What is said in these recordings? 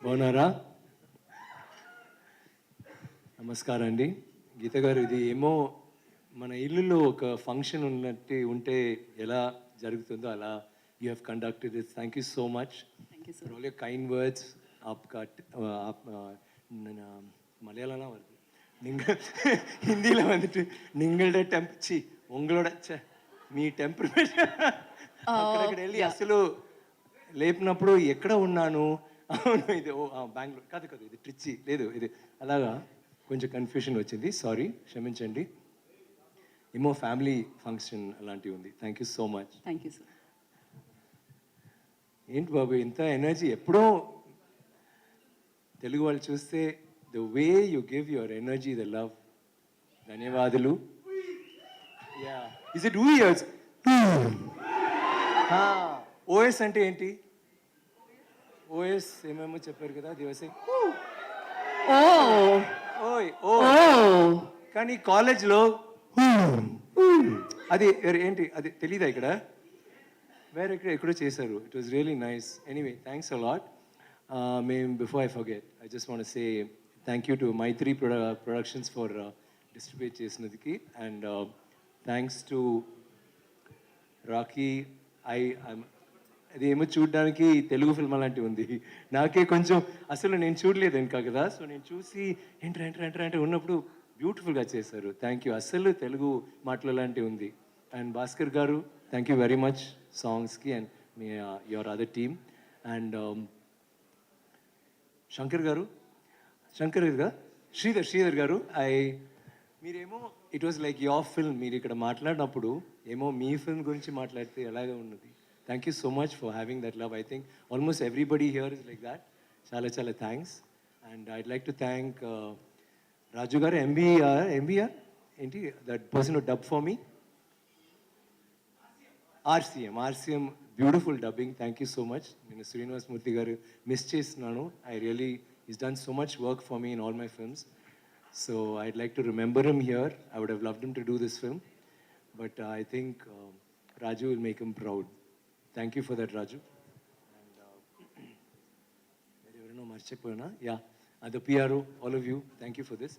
బాగున్నారా? నమస్కారం అండి. గీత గారు ఇది ఏమో మన ఇల్లులో ఒక ఫంక్షన్ ఉన్నట్టు ఉంటే ఎలా జరుగుతుందో అలా you have conducted it. Thank you so much. For all you kind words ఆప్కా மலையாளம்லாம் வருது హిందీలో ஹிந்தியில் డే టెంప్ చి ఉంగళోడ చ మీ టెంపరేచర్ అసలు లేపినప్పుడు ఎక్కడ ఉన్నాను? అవును ఇది ఓ బెంగళూరు కాదు కాదు ఇది ట్రిచ్చి లేదు ఇది అలాగా కొంచెం కన్ఫ్యూషన్ వచ్చింది. సారీ క్షమించండి. ఏమో ఫ్యామిలీ ఫంక్షన్ అలాంటివి ఉంది. Thank you so much thank you sir ఏంటి బాబు ఇంత ఎనర్జీ ఎప్పుడో తెలుగు వాళ్ళు చూస్తే the way you give your energy the love ధన్యవాదాలు. Yeah is it two years OS అంటే ఏంటి? ఓఎస్ ఏమేమో చెప్పారు కదా దివసే ఓ. ఓయ్ ఓ. కానీ కాలేజ్లో అది ఏంటి? అది తెలీదా ఇక్కడ? వేరే ఇక్కడ ఎక్కడో చేశారు. It was really nice anyway thanks a lot మేము before I forget I just want say thank you to Mythri ప్రొడ productions for distribute చేసినందుకు. And thanks to Rocky I అది ఏమో చూడడానికి తెలుగు ఫిల్మ్ అలాంటివి ఉంది. నాకే కొంచెం అసలు నేను చూడలేదు ఇంకా కదా. సో నేను చూసి ఎంటర్ ఎంటర్ ఎంటర్ అంటే ఉన్నప్పుడు బ్యూటిఫుల్గా చేశారు. Thank you. అసలు తెలుగు మాటలు లాంటివి ఉంది. And Bhaskar garu thank you very much సాంగ్స్కి and me your other team. And um, Shankar garu Shankar garu Sridhar Sridhar garu I మీరేమో it was like your film మీరు ఇక్కడ మాట్లాడినప్పుడు ఏమో మీ ఫిల్మ్ గురించి మాట్లాడితే ఎలాగే ఉన్నది? thank you so much for having that love I think almost everybody here is like that చాలా చాలా thanks and I'd like to thank Raju garu MBR MBR ఏంటి that person dub for me RCM RCM beautiful dubbing thank you so much నేను శ్రీనివాస్ మూర్తి గారు miss చేస్తున్నాను I really is done so much work for me in all my films so I'd like to remember him here I would have loved him to do this film but I think Raju will make him proud Thank you for that Raju and ఎవరైనా మర్చిపోయినా yeah అది PRO all of you thank you for this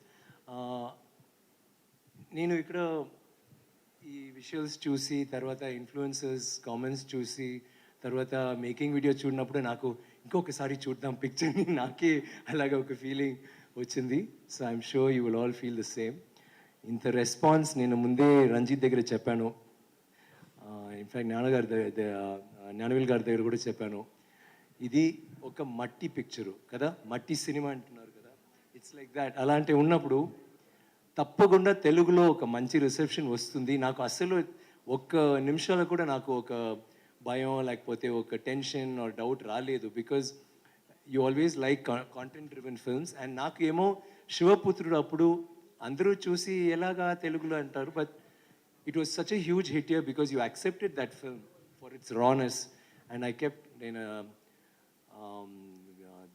నేను ఇక్కడ ఈ విషువల్స్ చూసి తర్వాత influencers comments చూసి తర్వాత మేకింగ్ వీడియో చూడినప్పుడు నాకు ఇంకొకసారి చూద్దాం పిక్చర్ని నాకే అలాగే ఒక ఫీలింగ్ వచ్చింది so I'm sure you will all feel the same ఇంత రెస్పాన్స్ నేను ముందే రంజిత్ దగ్గర చెప్పాను ఇన్ఫ్యాక్ట్ నాన్నగారి దగ్గర జ్ఞానవేల్ గారి దగ్గర కూడా చెప్పాను. ఇది ఒక మట్టి పిక్చరు కదా? మట్టి సినిమా అంటున్నారు కదా? ఇట్స్ లైక్ దాట్ అలాంటి ఉన్నప్పుడు తప్పకుండా తెలుగులో ఒక మంచి రిసెప్షన్ వస్తుంది. నాకు అసలు ఒక్క నిమిషాలు కూడా నాకు ఒక భయం లేకపోతే ఒక టెన్షన్ ఆర్ డౌట్ రాలేదు. Because you always like content driven films and నాకు ఏమో శివపుత్రుడు అప్పుడు అందరూ చూసి ఎలాగా తెలుగులో అంటారు? But it was such a huge hit year because you accepted that film for its rawness and I kept నేను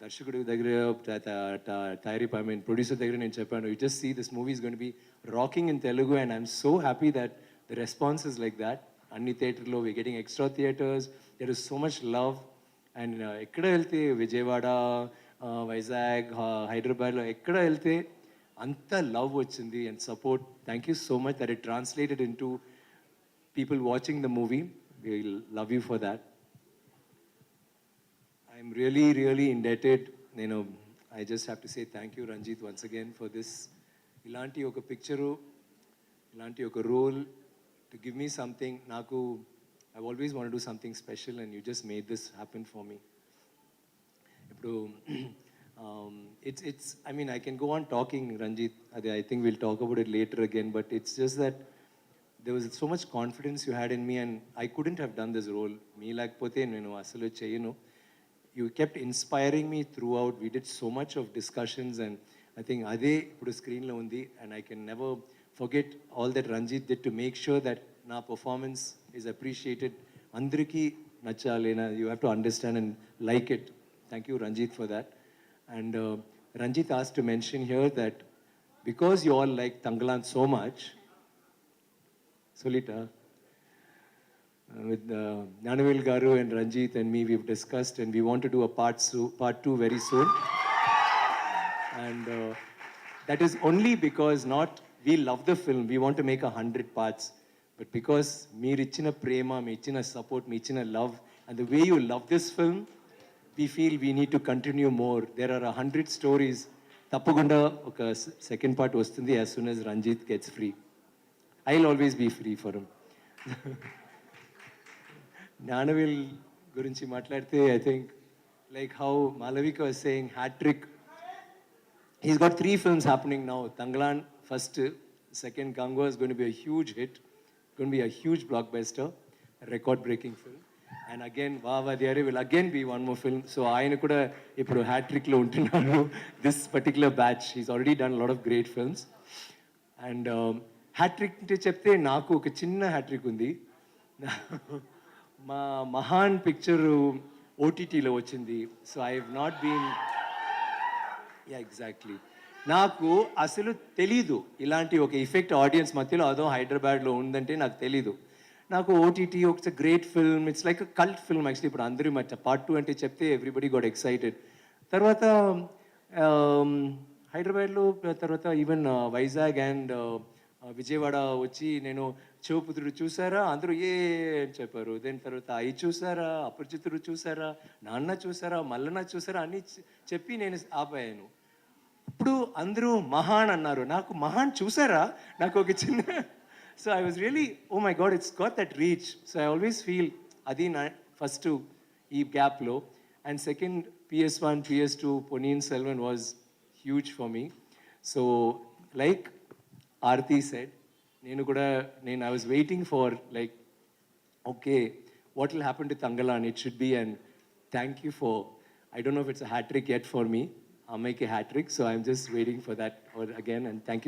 దర్శకుడి దగ్గర తయారీ ఐ మీన్ ప్రొడ్యూసర్ దగ్గర నేను చెప్పాను you just see this movie is gonna be rocking in Telugu and I'm so happy that the response is like that అన్ని థియేటర్లో we getting extra theatres there is so much love and ఎక్కడ వెళ్తే విజయవాడ వైజాగ్ హైదరాబాద్లో ఎక్కడ వెళ్తే అంత love వచ్చింది and support thank you so much that it translated into people watching the movie will love you for that I'm really, really indebted. You know, I just have to say thank you, Ranjit, once again for this. ఇలాంటి ఒక picture ఇలాంటి ఒక role to give me something నాకు I always want do something special and you just made this happen for me ఇప్పుడు It's it's I mean I can go on talking Ranjith అదే I think will talk about it later again but it's just that there was so much confidence you had in me and I couldn't have done this role. మీ లేకపోతే నేను అసలు చేయను you kept inspiring me throughout. We did so much of discussions and I think అదే ఇప్పుడు స్క్రీన్లో ఉంది and I can never forget all that Ranjit did to make sure that నా performance is appreciated. అందరికీ నచ్చాలి you have to understand and like it. Thank you Ranjit for that. And uh, Ranjit asked to mention here that because you all like Tangalan so much, Solita, uh, with uh, Nanavil Garu and Ranjit and me, we've discussed and we want to do a part, so, part two very soon. And uh, that is only because not we love the film, we want to make a hundred parts, but because me, Richina Prema, me, Richina support, me, Richina love, and the way you love this film, we feel we need to continue more there are hundred stories తప్పకుండా ఒక second part వస్తుంది as soon as Ranjith gets free I will always be free for him Gnanavel గురించి మాట్లాడితే I think like how Malavika was saying hat-trick he's got three films happening now. Tanglan first, second Gangwa is going to be a huge hit, going to be a huge blockbuster, a record-breaking and again again, Vava will again again one one film so ఆయన కూడా ఇప్పుడు హ్యాట్రిక్లో ఉంటున్నారు this particular batch is already done lot of great films and hat-trick అంటే చెప్తే నాకు ఒక చిన్న హ్యాట్రిక్ ఉంది. మా మహాన్ పిక్చరు ఓటీటీలో వచ్చింది. So I have not been yeah exactly నాకు అసలు తెలీదు. ఇలాంటి ఒక ఇఫెక్ట్ ఆడియన్స్ మధ్యలో అదో హైదరాబాద్లో ఉందంటే నాకు తెలీదు. నాకు ఓటీటీ ఒక great film it's like cult film actually ఇప్పుడు అందరూ మధ్య పార్ట్ టూ అంటే చెప్తే ఎవ్రీబడి గోడ్ ఎక్సైటెడ్ తర్వాత um, హైదరాబాద్లో తర్వాత even uh, Vizag and uh, Vijayawada వచ్చి నేను శివపుత్రుడు చూసారా? అందరూ ఏ అని చెప్పారు. దాని తర్వాత అయి చూసారా? అపరిచితుడు చూసారా? నాన్న చూసారా? మల్లన్న చూసారా? అని చెప్పి నేను ఆపాయాను. ఇప్పుడు అందరూ మహాన్ అన్నారు. నాకు మహాన్ చూసారా? నాకు ఒక చిన్న So I was really oh my god it's got that reach so I always feel అది నా ఫస్ట్ ఈ గ్యాప్లో and second PS one PS two Ponniyin Selvan was huge for me so like Aarthi said నేను కూడా నేను I was waiting for like okay, what will happen to Tangalan? It should be an thank you for, I don't know if it's a hat trick yet for me. I'll make a hat trick, so I'm just waiting for that or again, and thank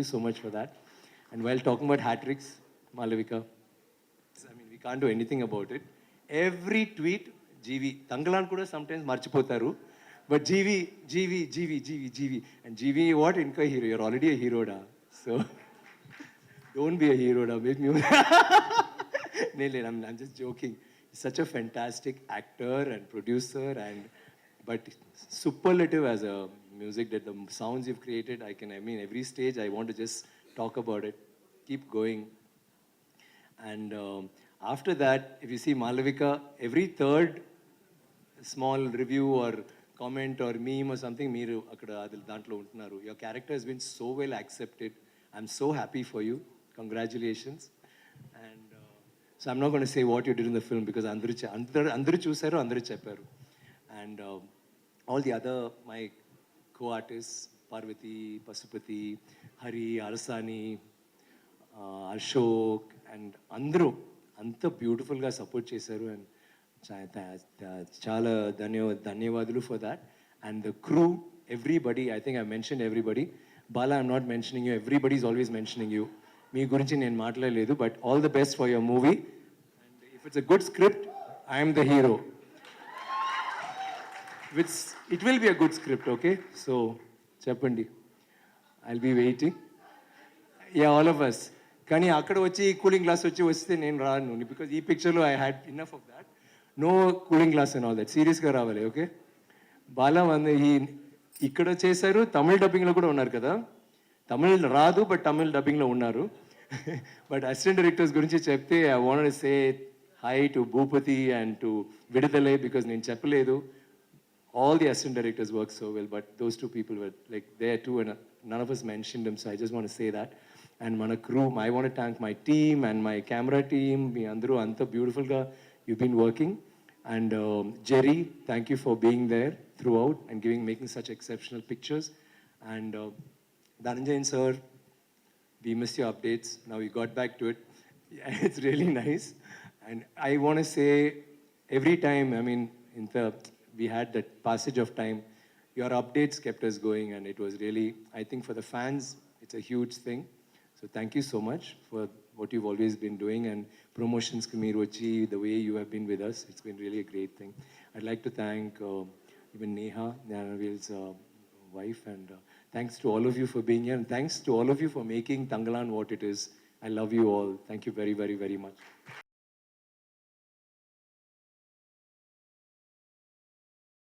And while talking about hat tricks, Malavika, I mean, we can't do anything about it. Every tweet, GV, Tangalan kuda sometimes marchipotaru, but GV, GV, GV, GV, GV. And GV, what? Inka hero. You're already a hero, da. So, don't be a hero, da. Make me. no, no, I'm, just joking. He's such a fantastic actor and producer, and but superlative as a music that the sounds you've created, I can, I mean, every stage, I want to just stage I want to just talk about it. Keep going. And um, after that, if you see Malavika, every third small review or comment or meme or something, మీరు అక్కడ అది దాంట్లో ఉంటున్నారు your character he's been so well accepted I'm so happy for you congratulations and so I'm not gonna say what you did in the film because అందరూ చె- అందరూ అందరూ చూశారు అందరూ చెప్పారు and all the other my co artist Parvathi Pasupathi Hari Arasani Ashok and అందరూ అంత బ్యూటిఫుల్గా సపోర్ట్ చేశారు అండ్ చాలా ధన్యవా ధన్యవాదాలు for that and the crew everybody I think I mention everybody Bala I'm not mentioning you everybody is always mentioning you మీ గురించి నేను మాట్లాడలేదు but all the best for your movie and if it's a good script I'm the hero wits it will be a good script okay so చెప్పండి. I'll be waiting yeah all of us కానీ అక్కడ వచ్చి cooling glass వచ్చి వస్తే నేను రాను. Because ఈ పిక్చర్లో I had enough of that no cooling glass and all that సీరియస్గా రావాలి ఓకే బాలా మంది ఈ ఇక్కడ చేశారు తమిళ డబ్బింగ్లో కూడా ఉన్నారు కదా? తమిళ్ రాదు బట్ తమిళ్ డబ్బింగ్లో ఉన్నారు. బట్ అసిస్టెంట్ డైరెక్టర్స్ గురించి చెప్తే I want say hi to Bhupathi and to విడుదలే because నేను చెప్పలేదు. all the assistant directors work so well, but those two people were like there too, and uh, none of us mentioned them. So I just want to say that. And మన crew, I want to thank my team and my camera team. మీ అందరూ అంత బ్యూటిఫుల్గా you've been working. And um, Jerry, thank you for being there throughout and giving, making such exceptional pictures. And uh, Dhananjayan sir, we missed your updates. Now we got back to it. Yeah, it's really nice. And I want to say every time, I mean, in the, we had that passage of time, your updates kept us going, and it was really, I think for the fans, it's a huge thing. So thank you so much for what you've always been doing and promotions Kamirochi, the way you have been with us. It's been really a great thing. I'd like to thank uh, even Neha, Nanavil's uh, wife, and uh, thanks to all of you for being here, and thanks to all of you for making Tangalan what it is. I love you all. Thank you very, very, very much.